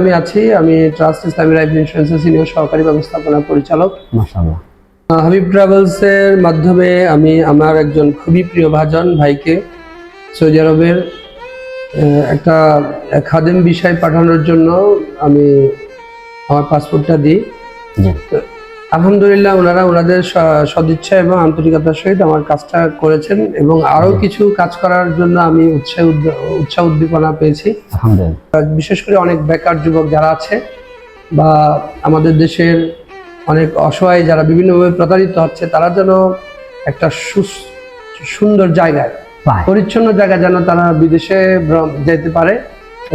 আমি আছি আমি ট্রাস্ট ইসলামী লাইফ ইন্স্যুরেন্সের সিনিয়র সহকারী ব্যবস্থাপনা পরিচালক। মাশাআল্লাহ। হাবিব ট্রাভেলসের মাধ্যমে আমি আমার একজন খুবই প্রিয় ভাজন ভাইকে সৌদি আরবের একটা খাদেম বিষয় পাঠানোর জন্য আমি আমার পাসপোর্টটা দিই। আলহামদুলিল্লাহ ওনারা ওনাদের সদিচ্ছা এবং আন্তরিকতার সহিত আমার কাজটা করেছেন এবং আরও কিছু কাজ করার জন্য আমি উৎসাহ উৎসাহ উদ্দীপনা পেয়েছি। বিশেষ করে অনেক বেকার যুবক যারা আছে বা আমাদের দেশের অনেক অসহায় যারা বিভিন্নভাবে প্রতারিত হচ্ছে তারা যেন একটা সুন্দর জায়গায় পরিচ্ছন্ন জায়গায় যেন তারা বিদেশে যেতে পারে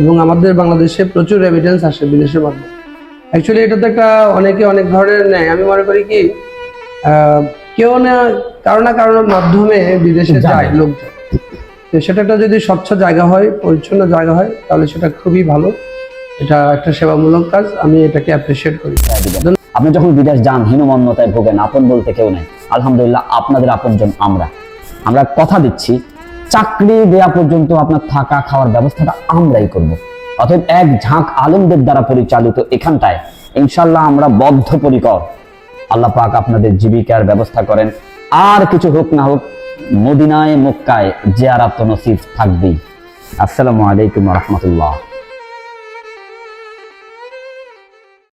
এবং আমাদের বাংলাদেশে প্রচুর রেমিটেন্স আসে বিদেশের মাধ্যমে। অ্যাকচুয়ালি এটা তো একটা অনেকে অনেক ধরনের নেয়। আমি মনে করি কি কেউ না কারও না কারোর মাধ্যমে বিদেশে যায় লোকজন। তো সেটা একটা যদি স্বচ্ছ জায়গা হয় পরিচ্ছন্ন জায়গা হয় তাহলে সেটা খুবই ভালো। এটা একটা সেবামূলক কাজ আমি এটাকে অ্যাপ্রিসিয়েট করি। আপনি যখন বিদেশ যান হীনমন্যতায় ভোগেন আপন বলতে কেউ নেই। আলহামদুলিল্লাহ আপনাদের আপনজন আমরা। আমরা কথা দিচ্ছি চাকরি দেয়া পর্যন্ত আপনার থাকা খাওয়ার ব্যবস্থাটা আমরাই করব। অতএব এক ঝাঁক আলেমদের দ্বারা পরিচালিত এখানটায় ইনশাল্লাহ আমরা বদ্ধপরিকর। আল্লাহ পাক আপনাদের জীবিকার ব্যবস্থা করেন। আর কিছু হোক না হোক, মদিনায়, মক্কায় জিয়ারাত নসিব থাকবেই। আসসালামু আলাইকুম রহমতুল্লাহ।